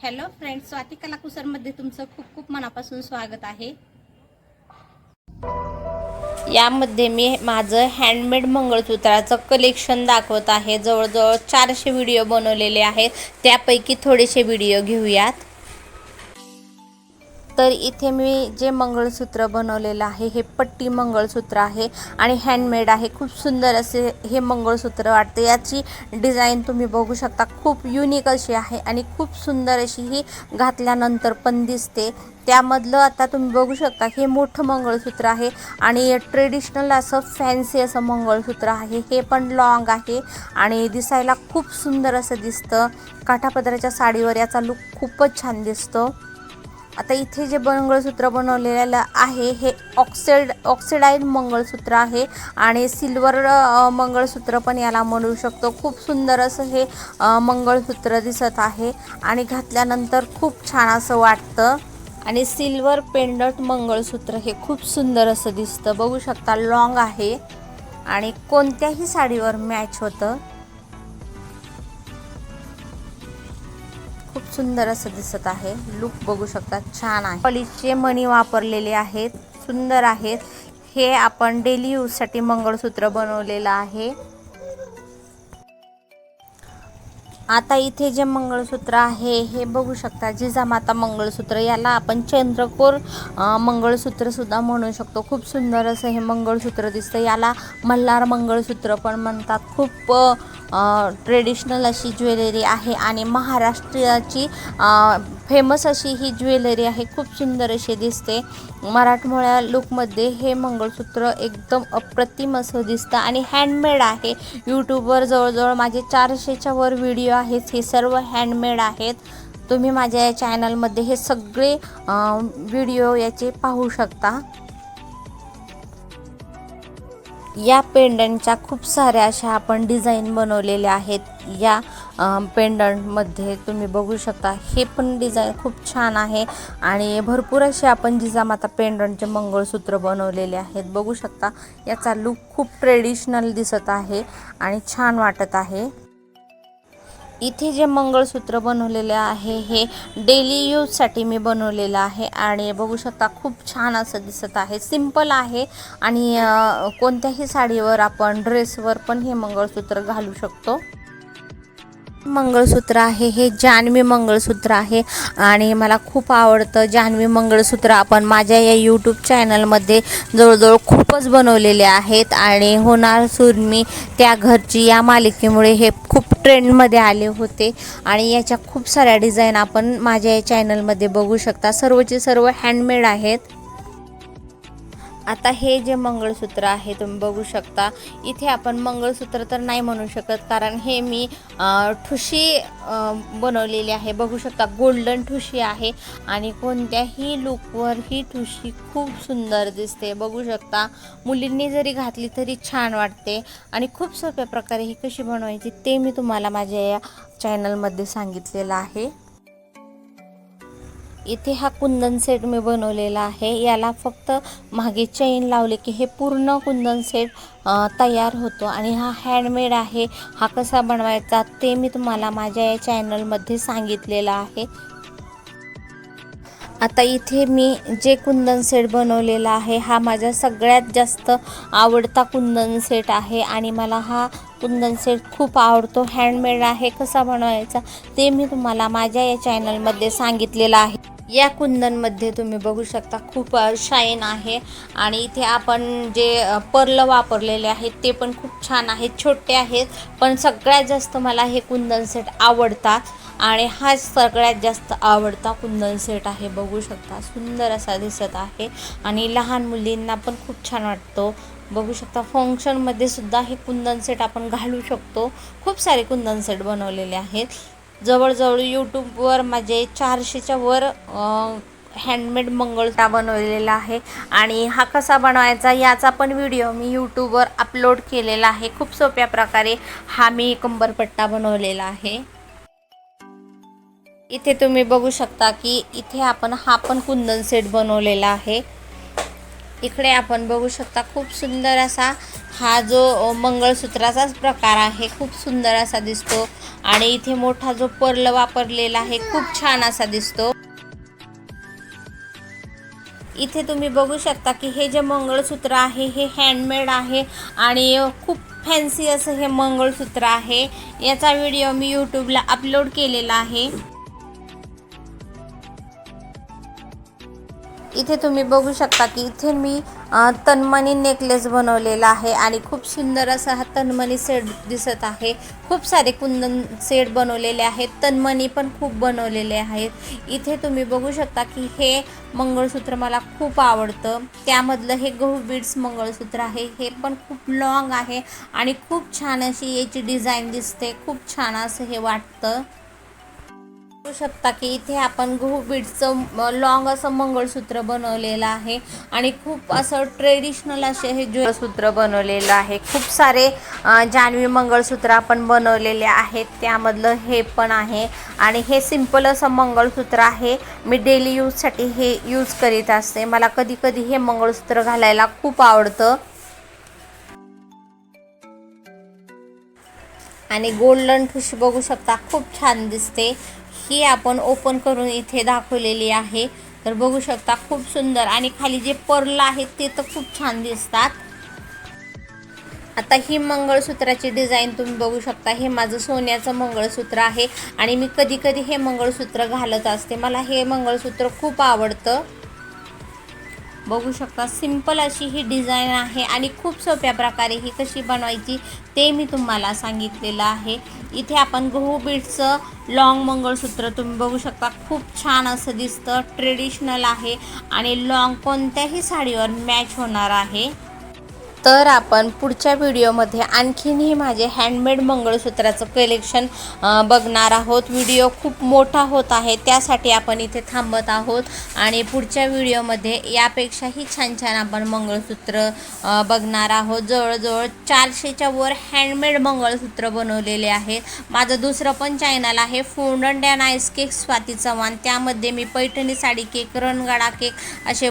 Hello friends Swati कलाकुसरमध्ये तुमचं खूप खूप मनापासून स्वागत आहे. यामध्ये मी माझं हँडमेड मंगळसूत्राचं कलेक्शन दाखवत आहे. जवळजवळ चारशे व्हिडिओ बनवलेले आहेत. त्यापैकी थोडेसे व्हिडिओ घेऊयात. तर इथे मी जे मंगळसूत्र बनवलेलं आहे हे पट्टी मंगळसूत्र आहे आणि हँडमेड आहे. खूप सुंदर असे हे मंगळसूत्र वाटते. याची डिझाईन तुम्ही बघू शकता. खूप युनिक अशी आहे आणि खूप सुंदर अशी ही घातल्यानंतर पण दिसते. त्यामधलं आता तुम्ही बघू शकता हे मोठं मंगळसूत्र आहे आणि ट्रेडिशनल असं फॅन्सी असं मंगळसूत्र आहे. हे पण लॉंग आहे आणि दिसायला खूप सुंदर असं दिसतं. काठापदराच्या साडीवर याचा लुक खूपच छान दिसतो. आता इथे जे मंगळसूत्र बनवलेलं आहे हे ऑक्सिड ऑक्सिडाईड मंगळसूत्र आहे आणि सिल्वर मंगळसूत्र पण याला म्हणू शकतो. खूप सुंदर असं हे मंगळसूत्र दिसत आहे आणि घातल्यानंतर खूप छान असं वाटतं. आणि सिल्वर पेंडंट मंगळसूत्र हे खूप सुंदर असं दिसतं. बघू शकता लॉंग आहे आणि कोणत्याही साडीवर मॅच होतं. सुंदर असं दिसत आहे. लुक बघू शकता छान आहे. पॉलिशचे मणी वापरलेले आहेत. सुंदर आहेत. हे आपण डेली यूजसाठी मंगळसूत्र बनवलेलं आहे. आता इथे जे मंगळसूत्र आहे हे बघू शकता जिजामाता मंगळसूत्र. याला आपण चंद्रकोर मंगळसूत्रसुद्धा मंगळसूत्र सुद्धा म्हणू शकतो. खूप सुंदर असं हे मंगळसूत्र दिसतं. याला मल्हार मंगळसूत्र पण म्हणतात. खूप ट्रेडिशनल अशी ज्वेलरी आहे आणि महाराष्ट्राची फेमस अशी ही ज्वेलरी आहे. खूप सुंदर अशी दिसते. मराठमोळ्या लुकमध्ये हे मंगळसूत्र एकदम अप्रतिम असं दिसतं आणि हँडमेड आहे. यूट्यूबवर जवळजवळ माझे चारशेच्या वर व्हिडिओ आहेत. हे सर्व हँडमेड आहेत. तुम्ही माझ्या या चॅनलमध्ये हे सगळे व्हिडिओ याचे पाहू शकता. या पेंडंटच्या खूप साऱ्या अशा आपण डिझाईन बनवलेल्या आहेत. या पेंडंटमध्ये तुम्ही बघू शकता हे पण डिझाईन खूप छान आहे आणि भरपूर असे आपण जिजामाता पेंडंटचे मंगळसूत्र बनवलेले आहेत. बघू शकता याचा लुक खूप ट्रेडिशनल दिसत आहे आणि छान वाटत आहे. इथे जे मंगळसूत्र बनवलेले आहे हे डेली यूजसाठी मी बनवलेलं आहे आणि बघू शकता खूप छान असं दिसत आहे. सिंपल आहे आणि कोणत्याही साडीवर आपण ड्रेसवर पण हे मंगळसूत्र घालू शकतो. मंगळसूत्र आहे हे जान्हवी मंगळसूत्र आहे. आणि मला खूप आवडतं जान्हवी मंगळसूत्र. आपण माझ्या या यूट्यूब चॅनलमध्ये जवळजवळ खूपच बनवलेले आहेत. आणि होणार सुरमी त्या घरची या मालिकेमुळे हे खूप ट्रेंडमध्ये आले होते. आणि याच्या खूप साऱ्या डिझाईन आपण माझ्या या चॅनलमध्ये बघू शकता. सर्वचे सर्व हँडमेड आहेत. आता हे जे मंगळसूत्र आहे तुम्ही बघू शकता. इथे आपण मंगळसूत्र तर नाही म्हणू शकत कारण हे मी ठुशी बनवलेली आहे. बघू शकता गोल्डन ठुशी आहे आणि कोणत्याही लुकवर ही ठुशी खूप सुंदर दिसते. बघू शकता मुलींनी जरी घातली तरी छान वाटते आणि खूप सोप्या प्रकारे ही कशी बनवायची ते मी तुम्हाला माझ्या या चॅनलमध्ये सांगितलेलं आहे. इथे हा कुंदन सेट मी बनवलेला आहे. याला फक्त मागे चैन लावले की हे पूर्ण कुंदन सेट तयार होतो. आणि हा हँडमेड आहे. हा कसा बनवायचा ते मी तुम्हाला माझ्या या चॅनलमध्ये सांगितलेलं आहे. आता इथे मी जे कुंदन सेट बनवलेला आहे हा माझा सगळ्यात जास्त आवडता कुंदन सेट आहे. आणि मला हा कुंदन सेट खूप आवडतो. हँडमेड आहे कसा बनवायचा ते मी तुम्हाला माझ्या या चॅनलमध्ये सांगितलेलं आहे. या कुंदनमध्ये तुम्ही बघू शकता खूप शाईन आहे. आणि इथे आपण जे पर्ल वापरलेले आहेत ते पण खूप छान आहेत छोटे आहेत. पण सगळ्यात जास्त मला हे कुंदन सेट आवडतात. आणि हा सगळ्यात जास्त आवडता कुंदन सेट आहे बघू शकता. सुंदर असा दिसत आहे. आणि लहान मुलींना पण खूप छान वाटतो. बघू शकता फंक्शनमध्ये सुद्धा हे कुंदन सेट आपण घालू शकतो. खूप सारे कुंदन सेट बनवलेले आहेत. जवळजवळ यूट्यूबवर माझे चारशेच्या वर हँडमेड मंगळटा बनवलेला आहे. आणि हा कसा बनवायचा याचा पण व्हिडिओ मी यूट्यूबवर अपलोड केलेला आहे. खूप सोप्या प्रकारे हा मी कंबरपट्टा बनवलेला आहे. इथे तुम्ही बघू शकता की इथे आपण हा पण कुंदन सेट बनवलेला आहे. इकडे आपण बघू शकता खूप सुंदर असा हा जो मंगळसूत्राचाच प्रकार आहे खूप सुंदर असा दिसतो. आणि इथे मोठा जो पर्ल वापरलेला आहे खूप छान असा दिसतो. इथे तुम्ही बघू शकता की हे जे मंगळसूत्र आहे हे हँडमेड आहे आणि खूप फॅन्सी असं हे मंगळसूत्र आहे. याचा व्हिडिओ मी यूट्यूबला अपलोड केलेला आहे. इथे तुम्ही बघू शकता की इथे मी अ, तन्मणी नेकलेस बनवलेला आहे आणि खूप सुंदर असा हा तन्मणी सेट दिसत आहे. खूप सारे कुंदन सेट बनवलेले आहेत. तन्मणी पण खूप बनवलेले आहेत. इथे तुम्ही बघू शकता की हे मंगळसूत्र मला खूप आवडतं. त्यामधलं हे गहू बीड्स मंगळसूत्र आहे. हे पण खूप लॉंग आहे आणि खूप छान अशी याची डिझाईन दिसते. खूप छान असं हे वाटतं. बघू शकता की इथे आपण गहू बीडचं लॉंग असं मंगळसूत्र बनवलेलं आहे. आणि खूप असं ट्रेडिशनल असे हे ज्वेलसूत्र बनवलेलं आहे. खूप सारे जानवी मंगळसूत्र आपण बनवलेले आहेत. त्यामधलं हे पण आहे. आणि हे सिंपल असं मंगळसूत्र आहे. मी डेली यूजसाठी हे यूज करीत असते. मला कधी कधी हे मंगळसूत्र घालायला खूप आवडतं. आणि गोल्डन ठुशी बघू शकता. खूप छान दिसते. ही आपण ओपन करून इथे दाखवलेली आहे. तर बघू शकता खूप सुंदर आणि खाली जे पर्ल आहेत ते तर खूप छान दिसतात. आता ही मंगळसूत्राची डिझाईन तुम्ही बघू शकता. हे माझं सोन्याचं मंगळसूत्र आहे आणि मी कधी कधी हे मंगळसूत्र घालत असते. मला हे मंगळसूत्र खूप आवडतं. बघू शकता. सिंपल अशी ही डिझाईन आहे आणि खूप सोप्या प्रकारे ही कशी बनवायची ते मी तुम्हाला सांगितलेलं आहे. इथे आपण गहू बीटचं लॉंग मंगळसूत्र तुम्ही बघू शकता. खूप छान असं दिसतं. ट्रेडिशनल आहे आणि लॉंग कोणत्याही साडीवर मॅच होणार आहे. तर आपण पुढच्या व्हिडिओमध्ये आणखीनही माझे हँडमेड मंगळसूत्राचं कलेक्शन बघणार आहोत. व्हिडिओ खूप मोठा होत आहे त्यासाठी आपण इथे थांबत आहोत. आणि पुढच्या व्हिडिओमध्ये यापेक्षाही छान छान आपण मंगळसूत्र बघणार आहोत. जवळजवळ चारशेच्या वर हँडमेड मंगळसूत्र बनवलेले आहेत माझं दुसरं पण चॅनल आहे fondant and ice cake Swati Chavan. त्यामध्ये मी पैठणी साडी केक रणगाडा केक असे